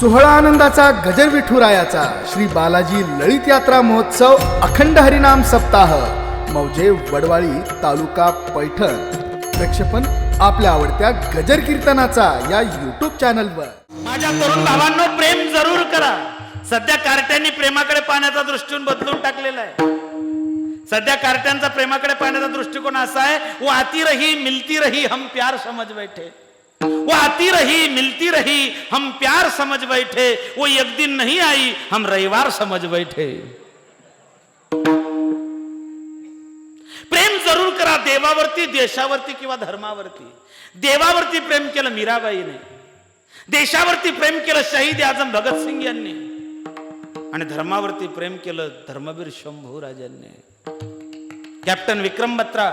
सोहळा आनंदाचा गजर विठुरायाचा श्री बालाजी ललित यात्रा महोत्सव अखंड हरिनाम सप्ताह मौजे वडवाळी तालुका पैठण. प्रक्षेपण आपल्या आवडत्या गजर कीर्तनाचा या युट्यूब चॅनलवर माझ्या तरुण भावांनो प्रेम जरूर करा. सध्या कार्ट्यांनी प्रेमाकडे पाहण्याचा दृष्टिकोन बदलून टाकलेला आहे. सध्या कार्ट्यांचा प्रेमाकडे पाहण्याचा दृष्टिकोन असा आहे वो आती रही मिलती रही हम प्यार समज बैठे. वो आती रही मिलती रही हम प्यार समझ बैठे वो एक दिन नहीं आई हम रविवार समझ बैठे। प्रेम जरूर करा देवावरती देशावरती किंवा धर्मावरती। देवावरती प्रेम केलं मीराबाईने देशावरती प्रेम केलं शहीद आजम भगतसिंग यांनी। आणि धर्मावरती प्रेम केलं धर्मवीर शंभू राजांनी। कॅप्टन विक्रम बत्रा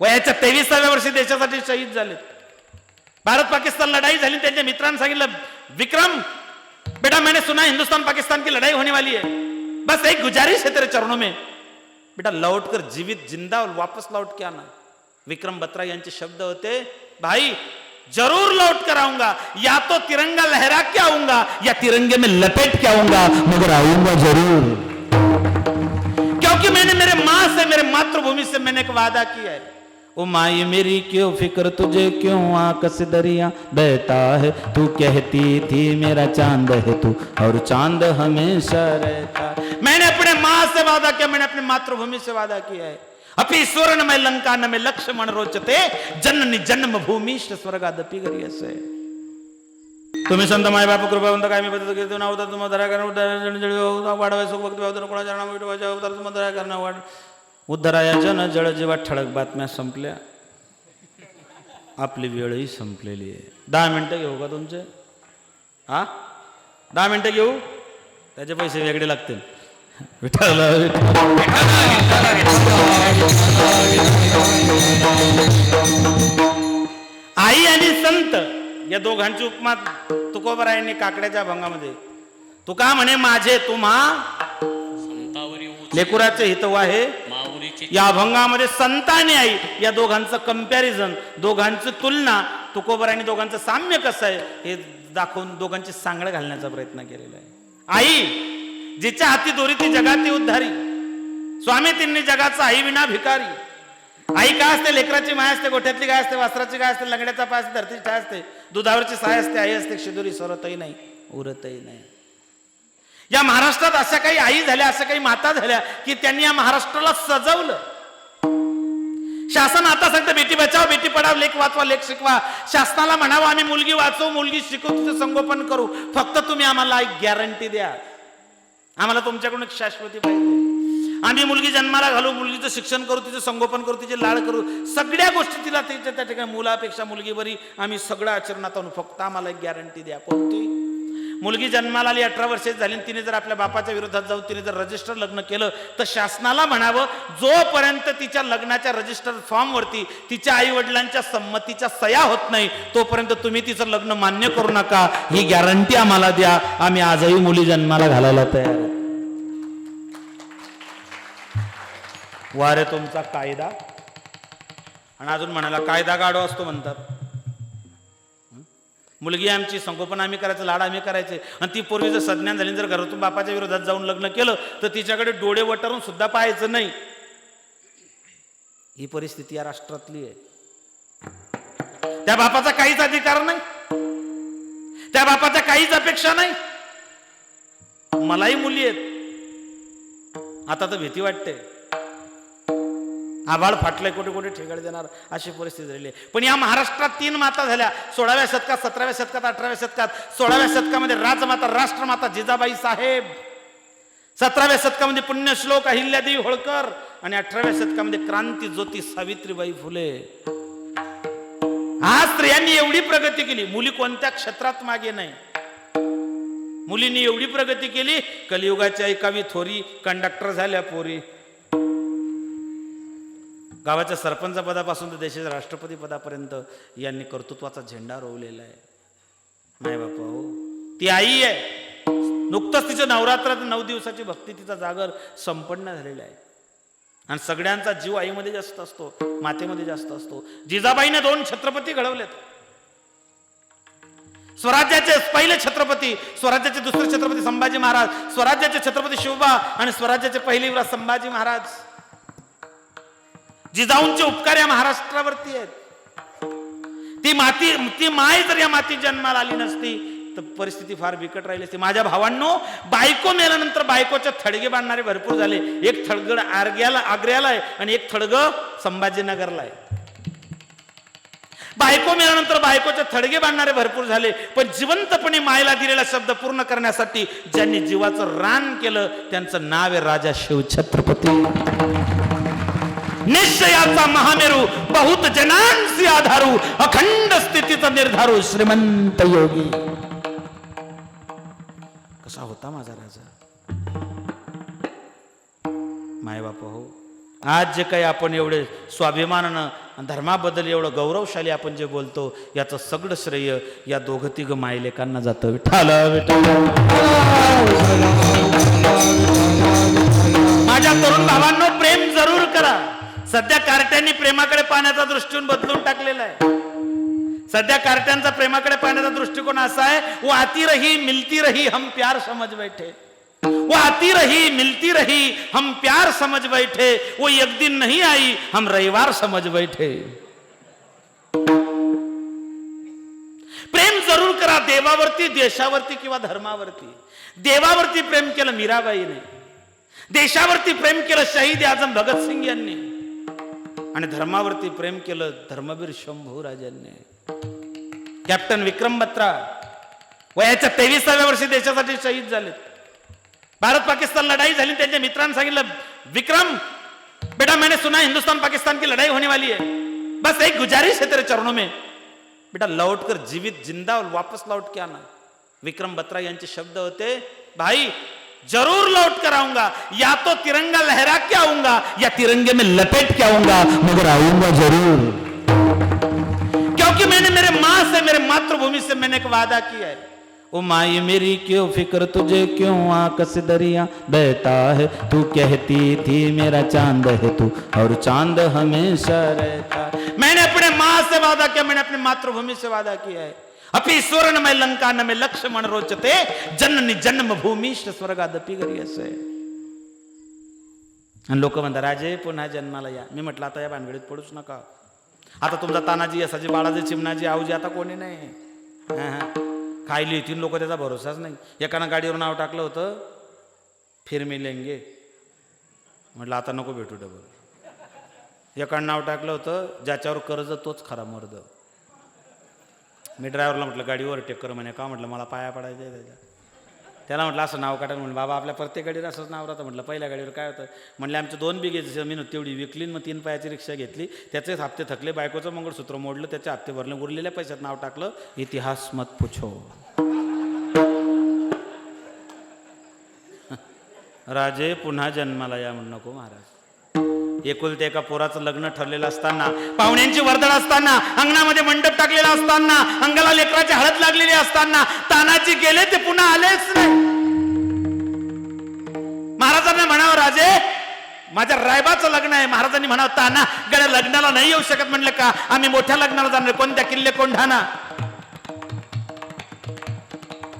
वयाच्या तेविसाव्या वर्षी देशासाठी शहीद झालेत। भारत पाकिस्तान लढाई झाली त्यांच्या विक्रम, बेटा, मैंने सुना हिंदुस्तान पाकिस्तान की लड़ाई होने वाली है। बस एक गुजारिश है तेरे चरणों में। बेटा लौट कर जीवित ज़िंदा और वापस लौट के आना। विक्रम बत्रा यांचे शब्द होते, भाई, ज़रूर लौट कर आऊँगा। या तो तिरंगा लहरा के आऊँगा, या तिरंगे में लपेट के आऊँगा, मगर आऊँगा ज़रूर। क्योंकि मैंने मेरे माँ से, मेरे मातृभूमि से मैंने एक वादा किया है। उमाई मेरी क्यों फिक्र तुझे क्यों आकस दरिया? बहता है तू कहती थी मेरा चांद है तू और चांद हमेशा रहता। मैंने अपने माँ से वादा किया मैंने अपनी मातृभूमि से वादा किया है। अपि स्वर्ण में लंका न में लक्ष्मण रोचते जननी जन्म भूमि भूमी स्वर्गादपी गरियसे तुम्ही संत माय बाप कृपावंत काय मी पद्धत ना अवतार तुम्हाला धरा करणं वाढवायचं सुख भक्ती भावना कोणाच्या नाव विठवायच्या अवतार तुम्हाला धरा करणं वाढ उद्धराया जन जळ जेव्हा ठळक बातम्या संपल्या आपली वेळही संपलेली आहे. दहा मिनिटं घेऊ का तुमचे? हा? दहा मिनिटं घेऊ? त्याचे पैसे वेगळे लागतील. आई आणि संत या दोघांची उपमा तुकोबरायांनी काकड्याच्या भंगामध्ये. तुका म्हणे माझे तुम्हा. लेकुराचे हितव आहे या अभंगामध्ये संत आई. या दोघांचं कंपॅरिझन दोघांची तुलना तुकोबरायांनी दोघांचं साम्य कसं आहे हे दाखवून दोघांची सांगड घालण्याचा प्रयत्न केलेला आहे. आई जिच्या हाती दोरी ती जगाती उद्धारी. स्वामी तिन्ही जगाचा आई विना भिकारी. आई काय असते? लेकराची माय असते गोठ्यातली गाय असते वस्त्राची गाय असते लंगड्याचा पाय असते धरतीची काय असते दुधावरची साय असते आई असते शिदुरी सरतही नाही उरतही नाही. या महाराष्ट्रात अशा काही आई झाल्या अशा काही माता झाल्या की त्यांनी या महाराष्ट्राला सजवलं. शासन आता सांगतं बेटी बचाव बेटी पडाव लेख वाचवा लेख शिकवा. शासनाला म्हणावं आम्ही मुलगी वाचवू मुलगी शिकू तिचं संगोपन करू. फक्त तुम्ही आम्हाला एक गॅरंटी द्या. आम्हाला तुमच्याकडून एक शाश्वती पाहिजे. आम्ही मुलगी जन्माला घालू मुलगीचं शिक्षण करू तिचं संगोपन करू तिचे लाड करू. सगळ्या गोष्टी तिला तिच्या त्या ठिकाणी मुलापेक्षा मुलगी बरी. आम्ही सगळं आचरणात आणू फक्त आम्हाला एक गॅरंटी द्या. कोणती? मुलगी जन्माला आली अठरा वर्षाची झाली तिने जर आपल्या बापाच्या विरोधात जाऊन तिने जर रजिस्टर लग्न केलं तर शासनाला म्हणावं जोपर्यंत तिच्या लग्नाच्या रजिस्टर फॉर्मवरती तिच्या आई वडिलांच्या संमतीच्या सया होत नाही तोपर्यंत तुम्ही तिचं लग्न मान्य करू नका. ही गॅरंटी आम्हाला द्या. आम्ही आजही मुली जन्माला घालायला तयार वारे तुमचा कायदा. आणि अजून म्हणाला कायदा गाडो असतो म्हणतात. मुलगी आमची संगोपन आम्ही करायचं लाड आम्ही करायचे. आणि ती पूर्वी जर संज्ञान झाली जर घरातून बापाच्या विरोधात जाऊन लग्न केलं तर तिच्याकडे डोळे वटारून सुद्धा पाहायचं नाही. ही परिस्थिती या राष्ट्रातली आहे. त्या बापाचा काहीच अधिकार नाही. त्या बापाच्या काहीच अपेक्षा नाही. मलाही मुली आहेत. आता तर भीती वाटते. आभाळ फाटलंय कुठे कुठे ठेगाड देणार? अशी परिस्थिती झालेली आहे. पण या महाराष्ट्रात तीन माता झाल्या. सोळाव्या शतकात सतराव्या शतकात अठराव्या शतकात. सोळाव्या शतकामध्ये राजमाता राष्ट्रमाता जिजाबाई साहेब. सतराव्या शतकामध्ये पुण्यश्लोक अहिल्यादेवी होळकर. आणि अठराव्या शतकामध्ये क्रांती ज्योती सावित्रीबाई फुले. आज स्त्रियांनी एवढी प्रगती केली. मुली कोणत्या क्षेत्रात मागे नाही? मुलींनी एवढी प्रगती केली. कलियुगाच्या एकावी थोरी कंडक्टर झाल्या पोरी. गावाच्या सरपंच पदापासून तर देशाच्या राष्ट्रपती पदापर्यंत यांनी कर्तृत्वाचा झेंडा रोवलेला आहे. नाही बापा हो. ती आई आहे. नुकतंच तिचं नवरात्रात नऊ दिवसाची भक्ती तिचा जागर संपन्न झालेला आहे. आणि सगळ्यांचा जीव आईमध्ये जास्त असतो मातेमध्ये जास्त असतो. जिजाबाईने दोन छत्रपती घडवलेत. स्वराज्याचे पहिले छत्रपती स्वराज्याचे दुसरे छत्रपती संभाजी महाराज स्वराज्याचे छत्रपती शिवबा आणि स्वराज्याचे पहिले संभाजी महाराज. जिजाऊंचे उपकार या महाराष्ट्रावरती आहेत. ती माती ती माय जर या माती जन्माला आली नसती तर परिस्थिती फार बिकट राहिली असती. माझ्या भावांनो बायको मेल्यानंतर बायकोच्या थडगे बांधणारे भरपूर झाले. एक थडगड आर्ग्याला आग्र्याला आहे आणि एक थडग संभाजीनगरला आहे. बायको मेल्यानंतर बायकोचे थडगे बांधणारे भरपूर झाले पण जिवंतपणे मायला दिलेला शब्द पूर्ण करण्यासाठी ज्यांनी जीवाचं रान केलं त्यांचं नाव आहे राजा शिवछत्रपती. निश्चयाचा महामेरू बहुत जनांसी आधारू अखंड स्थितीचा निर्धारू श्रीमंत योगी. कसा होता माझा राजा? माय बाप हो. आज जे काही आपण एवढे स्वाभिमानानं धर्माबद्दल एवढं गौरवशाली आपण जे बोलतो याचं सगळं श्रेय या दोघं तिघ मायलेकांना जातं. विठाल माझ्या तरुण भावांना प्रेम जरूर करा. सध्या कार्ट्यांनी प्रेमाकडे पाहण्याचा दृष्टिकोन बदलून टाकलेला आहे. सध्या कार्ट्यांचा प्रेमाकडे पाहण्याचा दृष्टिकोन असा आहे वो आती रही मिलती रही हम प्यार समझ बैठे. वो आती रही मिलती रही हम प्यार समझ बैठे. वो एक दिन नहीं आई हम रविवार समझ बैठे. प्रेम जरूर करा देवावरती देशावरती किंवा धर्मावरती. देवावरती प्रेम केलं मीराबाईने. देशावरती प्रेम केलं शहीद आजम भगतसिंग यांनी. आणि धर्मावरती प्रेम केलं धर्मवीर शंभू राजांनी. कॅप्टन विक्रम बत्रा वयाच्या तेविसाव्या वर्षी देशासाठी शहीद झालेत. भारत पाकिस्तान लढाई झाली त्यांच्या मित्रांनी सांगितलं विक्रम बेटा मैंने सुना हिंदुस्तान पाकिस्तान की लड़ाई होने वाली है. बस एक गुजारिश है तेरे चरणों में. बेटा लौट कर जीवित जिंदा वापस लौट के आना. विक्रम बत्रा यांचे शब्द होते भाई ज़रूर लौट कर आऊँगा। या तो तिरंगा लहरा के आऊँगा, या तिरंगे में लपेट के आऊँगा, मगर आऊँगा ज़रूर। क्योंकि मैंने मेरे माँ से, मेरे मातृभूमि से मैंने एक वादा किया है। ओ माई मेरी क्यों फ़िक्र, तुझे क्यों आकस दरिया बहता है? तू कहती थी, मेरा चाँद है तू, और चाँद हमेशा रहता मैंने अपने माँ से वादा किया, मैंने अपनी मातृभूमि से वादा किया है। अपि स्वर्ण में लंका न में लक्ष्मण रोचते जननी जन्मभूमी स्वर्गादपी घरी असे आणि लोक म्हणतात, राजे, पुन्हा जन्माला या. मी म्हटलं, आता या भानगडीत पडूच नका. आता तुमचा तानाजी असाजी बाळाजी, चिमणाजी, आऊजी, आता कोणी नाही? काय लिहितील खायली लोक त्याचा भरोसाच नाही. एकानं गाडीवर नाव टाकलं होतं फिर मिलेंगे. म्हटलं आता नको भेटू डबल एकानं नाव टाकलं होतं ज्याच्यावर कर्ज तोच खरा मर्द. मी ड्रायव्हरला म्हटलं गाडीवर टेक कर. म्हणे का? म्हटलं मला पाया पडायचं आहे त्याच्या. त्याला म्हटलं असं नाव काढा. म्हणलं बाबा आपल्या प्रत्येक गाडीवर असंच नाव राहतं. म्हटलं पहिल्या गाडीवर काय होतं? म्हणलं आमचे दोन बिघे जमीन होती तेवढी विकली मग तीन पायाची रिक्षा घेतली त्याचेच हप्ते थकले बायकोचं मंगळसूत्र मोडलं त्याचे हप्ते भरले उरलेल्या पैशात नाव टाकलं इतिहास मत पुछो. राजे पुन्हा जन्माला या म्हणू नको महाराज. एकुलते एका पोराचं लग्न ठरलेलं असताना पाहुण्यांची वर्दळ असताना अंगणामध्ये मंडप टाकलेला असताना अंगाला लेकराची हळद लागलेली असताना तानाजी गेले ते पुन्हा आलेच नाही. महाराजांना म्हणावं राजे माझ्या रायबाचं लग्न आहे. महाराजांनी म्हणावं ताना गड्या लग्नाला नाही येऊ शकत. म्हणलं का आम्ही मोठ्या लग्नाला जाणार कोणत्या किल्ले कोंढाणा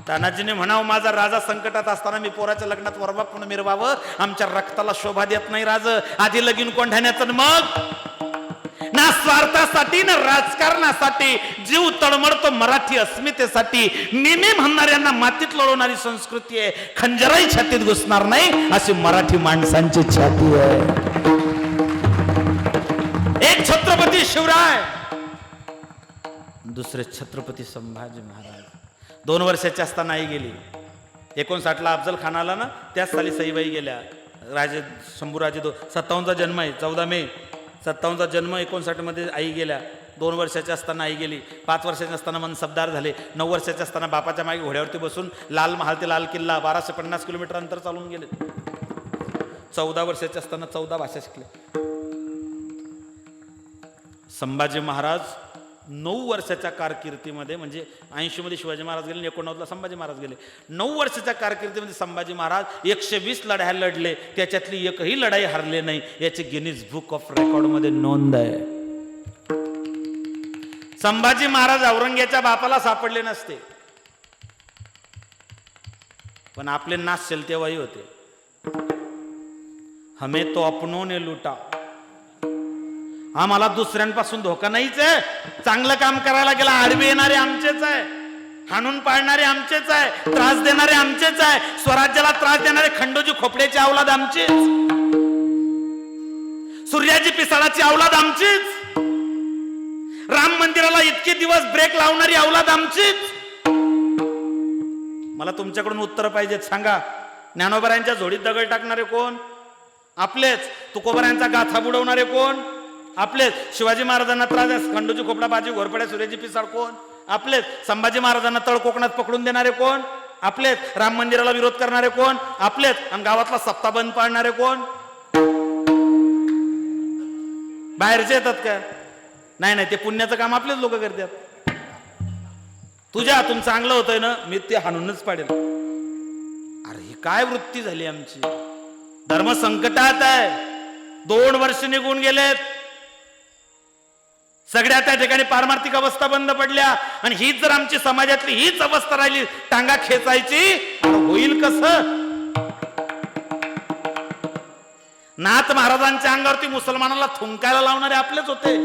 तानाजीने म्हणावं माझा राजा संकटात असताना मी पोराच्या लग्नात वरबापून मिरवावं. आमच्या रक्ताला शोभा देत नाही राज. आधी लगीन कोंढाण्याचं मग? ना स्वार्थासाठी ना राजकारणासाठी जीव तळमळतो मराठी अस्मितेसाठी. नेहमी म्हणणाऱ्यांना मातीत लढवणारी संस्कृती आहे. खंजराही छातीत घुसणार नाही अशी मराठी माणसांची छाती आहे. एक छत्रपती शिवराय. दुसरे छत्रपती संभाजी महाराज. दोन वर्षाची असताना आई गेली. एकोणसाठला अफजल खान आला ना त्याच साली सईबाई गेल्या. राजे शंभूराजे दो सत्तावन्नचा जन्म आहे चौदा मे. सत्तावन्नचा जन्म एकोणसाठमध्ये आई गेल्या. दोन वर्षाची असताना आई गेली. पाच वर्षाचे असताना मनसबदार झाले. नऊ वर्षाचे असताना बापाच्या मागे घोड्यावरती बसून लाल महाल ते लाल किल्ला बाराशे पन्नास किलोमीटर अंतर चालून गेले. चौदा वर्षाचे असताना चौदा भाषा शिकले. संभाजी महाराज नऊ वर्षाच्या कारकिर्दीमध्ये म्हणजे ऐंशीमध्ये शिवाजी महाराज गेले एकोणनव्वदला संभाजी महाराज गेले. नऊ वर्षाच्या कारकिर्दीमध्ये संभाजी महाराज एकशे वीस लढाया लढले. त्याच्यातली एकही लढाई हरले नाही. याची गिनीज बुक ऑफ रेकॉर्डमध्ये नोंद आहे. संभाजी महाराज औरंग्याच्या बापाला सापडले नसते. पण आपले नाच शेलतेवाई होते. हमें तो अपनों ने लुटा. आम्हाला दुसऱ्यांपासून धोका नाहीच आहे. चांगलं काम करायला गेला आडवे येणारे आमचेच आहे. हाणून पाळणारे आमचेच आहे. त्रास देणारे आमचेच आहे. स्वराज्याला त्रास देणारे खंडोजी खोपड्याची अवलाद आमचीच. सूर्याजी पिसाळाची अवलाद आमचीच. राम मंदिराला इतके दिवस ब्रेक लावणारी अवलाद आमचीच. मला तुमच्याकडून उत्तर पाहिजेत सांगा. ज्ञानोबरांच्या झोडीत दगड टाकणारे कोण? आपलेच. तुकोबरायांचा गाथा बुडवणारे कोण? आपलेच शिवाजी महाराजांना त्रास द्या खंडोजी खोपडा बाजी घोरपड्या सूर्याजी पिसाळ कोण? आपलेच संभाजी महाराजांना तळ कोकणात पकडून देणारे कोण? आपलेच राम मंदिराला विरोध करणारे कोण? आपलेच आणि गावातला सप्ता बंद पाडणारे कोण? बाहेरचे येतात का? नाही नाही ते पुण्याचं काम आपलेच लोक करतात. तुझ्या हातून चांगलं होतंय ना मी ते हाणूनच पाडेल. अरे ही काय वृत्ती झाली आमची? धर्म संकटात आहे. दोन वर्ष निघून गेलेत. सगळ्या त्या ठिकाणी पारमार्थिक अवस्था बंद पडल्या. आणि हीच जर आमची समाजातली हीच अवस्था राहिली टांगा खेचायची होईल कस? नाथ महाराजांच्या अंगावरती मुसलमानाला थुंकायला लावणारे आपलेच होते.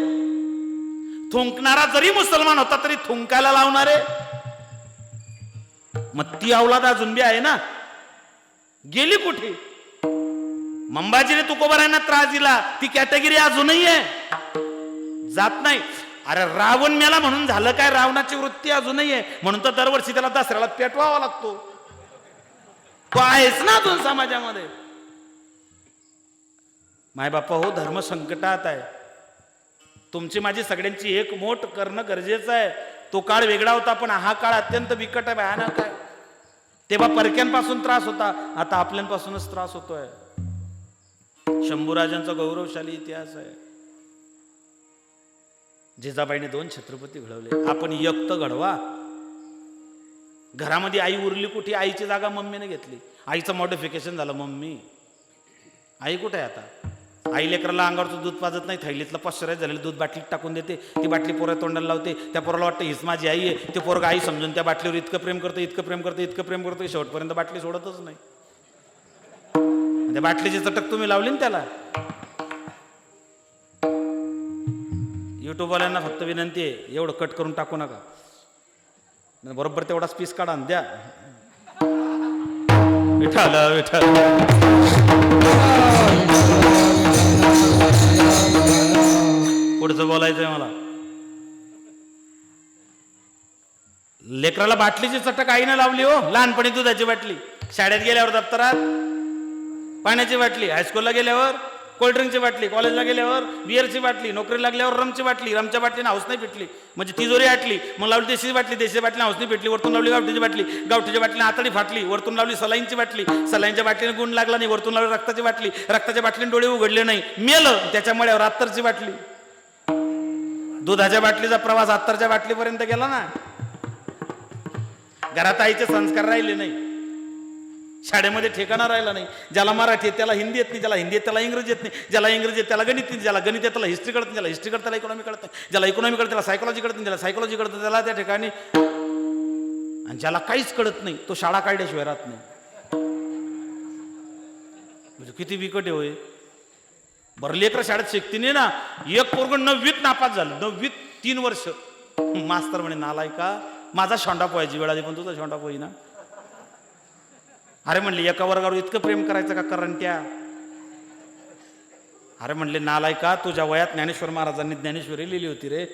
थुंकणारा जरी मुसलमान होता तरी थुंकायला लावणारे. मग ती अवलाद अजून बी आहे ना? गेली कुठे? मंबाजीने तुकोबारांना त्रास दिला. ती कॅटेगरी अजूनही आहे. जात नाही. अरे रावण मेला म्हणून झालं काय? रावणाची वृत्ती अजूनही आहे. म्हणून तर दरवर्षी त्याला दसऱ्याला पेटवावा लागतो. तो आहेच ना अजून समाजामध्ये. माय बापा हो धर्म संकटात आहे. तुमची माझी सगळ्यांची एक मोठ करणं गरजेचं आहे. तो काळ वेगळा होता पण हा काळ अत्यंत बिकट आहे भयानक आहे. तेव्हा परक्यांपासून त्रास होता आता आपल्यापासूनच त्रास होतोय. शंभूराजांचा गौरवशाली इतिहास आहे. जिजाबाईने दोन छत्रपती घडवले. आपण यक्त घडवा. घरामध्ये आई उरली कुठे? आईची जागा मम्मीने घेतली. आईचं मॉडिफिकेशन झालं मम्मी आई कुठे आहे आता? आई लेकराला अंगावरचं दूध पाजत नाही. थैलीतलं पाचशे झालेलं दूध बाटलीत टाकून देते. ती बाटली पोरा तोंडाला लावते. त्या पोराला वाटतं हीच माझी आई आहे. ते पोरग आई समजून त्या बाटलीवर इतकं प्रेम करतो इतकं प्रेम करतो इतकं प्रेम करतं शेवटपर्यंत बाटली सोडतच नाही. त्या बाटलीची चटक तुम्ही लावली ना त्याला? युट्यूबवाल्यांना फक्त विनंती आहे एवढं कट करून टाकू नका. बरोबर तेवढाच पीस काढा द्या. विठाल विठाल पुढचं बोलायचंय मला. लेकराला बाटलीची चटक आईनं लावली हो लहानपणी दुधाची बाटली. शाळेत गेल्यावर दप्तरात पाण्याची बाटली. हायस्कूलला गेल्यावर कोल्ड्रिंकची बाटली कॉलेजला गेल्यावर बिअरची बाटली नोकरी लागल्यावर रमची बाटली रमच्या बाटलीने हाऊस नाही पिटली. म्हणजे तिजोरी आटली मग लावली देशीची बाटली देशी बाटली हाऊस नाही पिटली वरतून लावली गावठीची बाटली. गावठीची बाटली आतडी फाटली वरतून लावली सलाईनची बाटली. सलाईनच्या बाटलीने गुण लागला नाही वरतून लावली रक्ताची बाटली. रक्ताच्या बाटलीने डोळे उघडले नाही. मेलं त्याच्यामुळे रात्तरची बाटली. दुधाच्या बाटलीचा प्रवास अत्तरच्या बाटलीपर्यंत गेला ना? घरात आईचे संस्कार राहिले नाही. शाळेमध्ये ठिकाणा राहिला नाही. ज्याला मराठी येत त्याला हिंदी येत नाही ज्याला हिंदी येत त्याला इंग्रजी येत नाही ज्याला इंग्रजी येत त्याला गणित नाही ज्याला गणित येत त्याला हिस्ट्री कळत नाही ज्याला हिस्ट्री कळत त्याला इकॉनॉमी कळत नाही ज्याला इकॉनॉमी कळत त्याला सायकोलॉजी कळत नाही ज्याला सायकोलॉजी कळत त्याला त्या ठिकाणी आणि ज्याला काहीच कळत नाही तो शाळा काढल्याशिवाय राहत नाही. म्हणजे किती बिकट आहे होय. बरं लेकर शाळेत शिकते नाही ना. एक पोरग नववीत नापास झालं नववीत तीन वर्ष. मास्तर म्हणे नालाय का माझा शोंडा पोहायची वेळ आली पण तुझा शोंडा पोही ना अरे म्हणले एका वर्गावर इतकं प्रेम करायचं का करंट्या? अरे म्हणले नालाय का तुझ्या वयात ज्ञानेश्वर महाराजांनी ज्ञानेश्वरी लिहिली होती रे.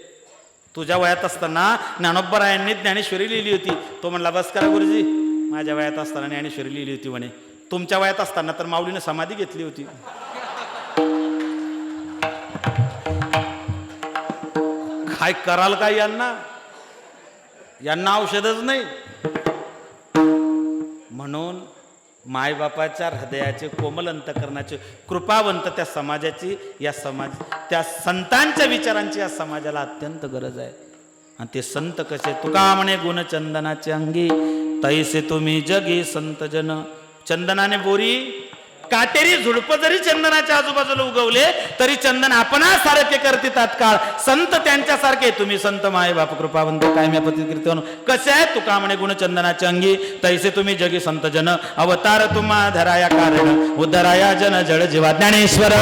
तुझ्या वयात असताना ज्ञानोबरायांनी ज्ञानेश्वरी लिहिली होती. तो म्हणला बस करा गुरुजी. माझ्या वयात असताना ज्ञानेश्वरी लिहिली होती म्हणे. तुमच्या वयात असताना तर माऊलीने समाधी घेतली होती. काय कराल काय यांना? यांना औषधच नाही. म्हणून मायबापाच्या हृदयाचे कोमल अंतकरणाचे कृपावंत त्या समाजाची या समाज त्या संतांच्या विचारांची या समाजाला अत्यंत गरज आहे. आणि ते संत कसे? तुका म्हणे गुणचंदनाचे अंगी तैसे तुम्ही जगी संत जन चंदनाने बोरी काटेरी झुडप जरी चंदनाच्या आजूबाजूला उगवले तरी चंदन आपणासारखे करते तात्काळ. संत त्यांच्यासारखे तुम्ही संत माय बाप कृपावंत काय मी पती कसे आहे तुका म्हणे गुण चंदनाच्या अंगी. तैसे तुम्ही जगी संत जन. अवतार तुम्हा धराया कारण. उद्धराया जन जळ जीवा. ज्ञानेश्वर.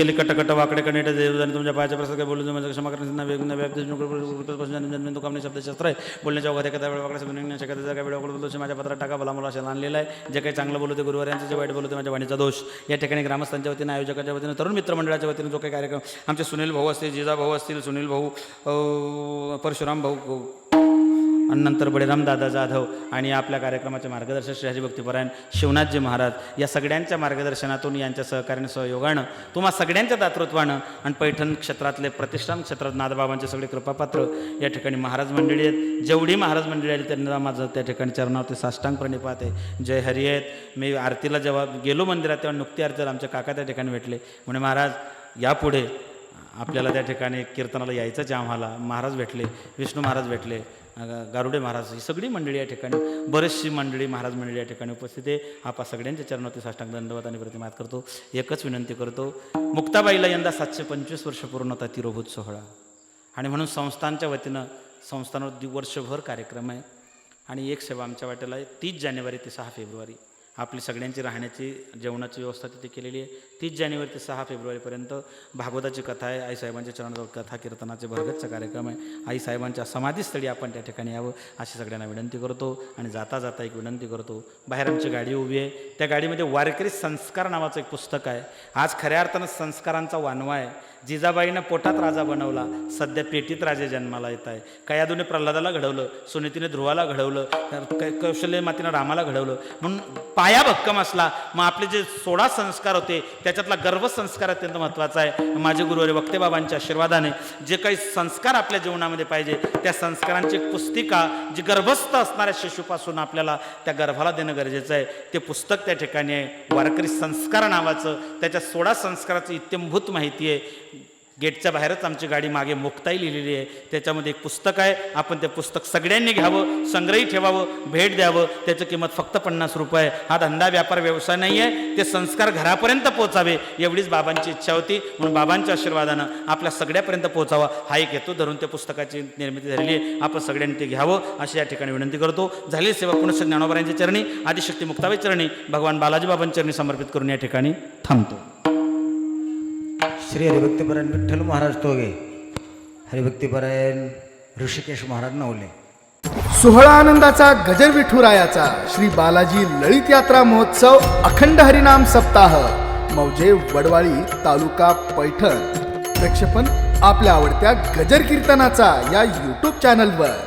केले कटकट वाकडे कनेट आणि तुमच्या पायाच्या प्रसाद काय बोलून म्हणजे क्षमा करण्याचा वेगवेगळ्या व्याप्ती कामने शब्दशास्त्र आहे बोलण्याच्या वगैरे एखाद्या वेळ वाकडे शब्द शक्यता काय वेळ बोलतो माझ्या पत्रात टाका भला मला असेल आणलेला आहे जे काही चांगलं बोलते गुरुवार यांचं जे वाईट बोलतो माझ्या वाणीचा दोष। या ठिकाणी ग्रामस्थांच्या वतीनं आयोजकाच्या वतीनं तरुण मित्र मंडळाच्या वतीनं जो काही कार्यक्रम आमचे सुनील भाऊ असतील जिजा भाऊ असतील सुनील भाऊ परशुराम भाऊ। आणि नंतर बळीराम दादा जाधव आणि आपल्या कार्यक्रमाचे मार्गदर्शक श्री भक्तिपरायण शिवनाथजी महाराज या सगळ्यांच्या मार्गदर्शनातून यांच्या सहकार्याने सहयोगानं तुम्हा सगळ्यांच्या दातृत्वानं आणि पैठण क्षेत्रातले प्रतिष्ठान क्षेत्रात नादबाबांचे सगळे कृपापात्र या ठिकाणी महाराज मंडळी आहेत. जेवढी महाराज मंडळी आली त्यांना माझं त्या ठिकाणी चरणावरती साष्टांग प्रणिपात आहे जय हरी आहेत. मी आरतीला जेव्हा गेलो मंदिरात तेव्हा नुकती आरतीला आमच्या काका त्या ठिकाणी भेटले. म्हणे महाराज यापुढे आपल्याला त्या ठिकाणी कीर्तनाला यायचंच आहे आम्हाला. महाराज भेटले विष्णू महाराज भेटले गारुडे महाराज ही सगळी मंडळी या ठिकाणी बरीचशी मंडळी महाराज मंडळी या ठिकाणी उपस्थित आहे. आपा सगळ्यांच्या चरणावरती साष्टांग दंडवत आणि प्रतिमात करतो. एकच विनंती करतो मुक्ताबाईला यंदा सातशे पंचवीस वर्ष पूर्ण होता तिरोभूत सोहळा. आणि म्हणून संस्थांच्या वतीनं संस्थांवर दि वर्षभर कार्यक्रम आहे. आणि एक सेवा आमच्या वाटेला आहे तीस जानेवारी ते सहा फेब्रुवारी. आपली सगळ्यांची राहण्याची जेवणाची व्यवस्था तिथे केलेली आहे. तीस जानेवारी ते सहा फेब्रुवारीपर्यंत भागवताची कथा आहे आईसाहेबांच्या चरणाजवळ कथा कीर्तनाचे भरगतचा कार्यक्रम आहे. आईसाहेबांच्या समाधीस्थळी आपण त्या ठिकाणी यावं अशी सगळ्यांना विनंती करतो आणि जाता जाता एक विनंती करतो. बाहेर आमची गाडी उभी आहे. त्या गाडीमध्ये वारकरी संस्कार नावाचं एक पुस्तक आहे. आज खऱ्या अर्थानं संस्कारांचा वानवा आहे. जिजाबाईनं पोटात राजा बनवला. सध्या पेटीत राजा जन्माला येत आहे कयादूने प्रल्हादाला घडवलं? सुनीतीने ध्रुवाला घडवलं. कौशल्य मातीनं रामाला घडवलं. म्हणून पाया भक्कम असला. मग आपले जे सोळा संस्कार होते त्याच्यातला गर्भसंस्कार अत्यंत महत्त्वाचा आहे. माझे गुरुवारी वक्तेबाबांच्या आशीर्वादाने जे काही संस्कार आपल्या जीवनामध्ये पाहिजे त्या संस्कारांची पुस्तिका जी गर्भस्थ असणाऱ्या शिशूपासून आपल्याला त्या गर्भाला देणं गरजेचं आहे. ते पुस्तक त्या ठिकाणी आहे. वारकरी संस्कार नावाचं. त्याच्या सोळा संस्काराचं इत्यंभूत माहिती आहे. गेटच्या बाहेरच आमची गाडी मागे मुक्ताई लिहिलेली आहे. त्याच्यामध्ये एक पुस्तक आहे. आपण ते पुस्तक सगळ्यांनी घ्यावं संग्रही ठेवावं भेट द्यावं. त्याची किंमत फक्त पन्नास रुपये हा धंदा व्यापार व्यवसाय नाही आहे. ते संस्कार घरापर्यंत पोचावे एवढीच बाबांची इच्छा होती. म्हणून बाबांच्या आशीर्वादानं आपल्या सगळ्यापर्यंत पोहोचावा हा एक हेतू धरून त्या पुस्तकाची निर्मिती झालेली आहे. आपण सगळ्यांनी ते घ्यावं. अशी या ठिकाणी विनंती करतो. झालेली सेवा पुनश्च ज्ञानोबरायांच्या चरणी आदिशक्ती मुक्ताबाई चरणी भगवान बालाजी बाबांच्या चरणी समर्पित करून या ठिकाणी थांबतो. श्री हरिभक्तीपरायण विठ्ठल महाराज तोगे. हरिभक्तीपरायण ऋषिकेश महाराज नवले. सोहळा आनंदाचा गजर विठुरायाचा श्री बालाजी ललित यात्रा महोत्सव अखंड हरिनाम सप्ताह मौजे वडवाळी तालुका पैठण. प्रक्षेपण आपल्या आवडत्या गजर कीर्तनाचा या यूट्यूब चॅनलवर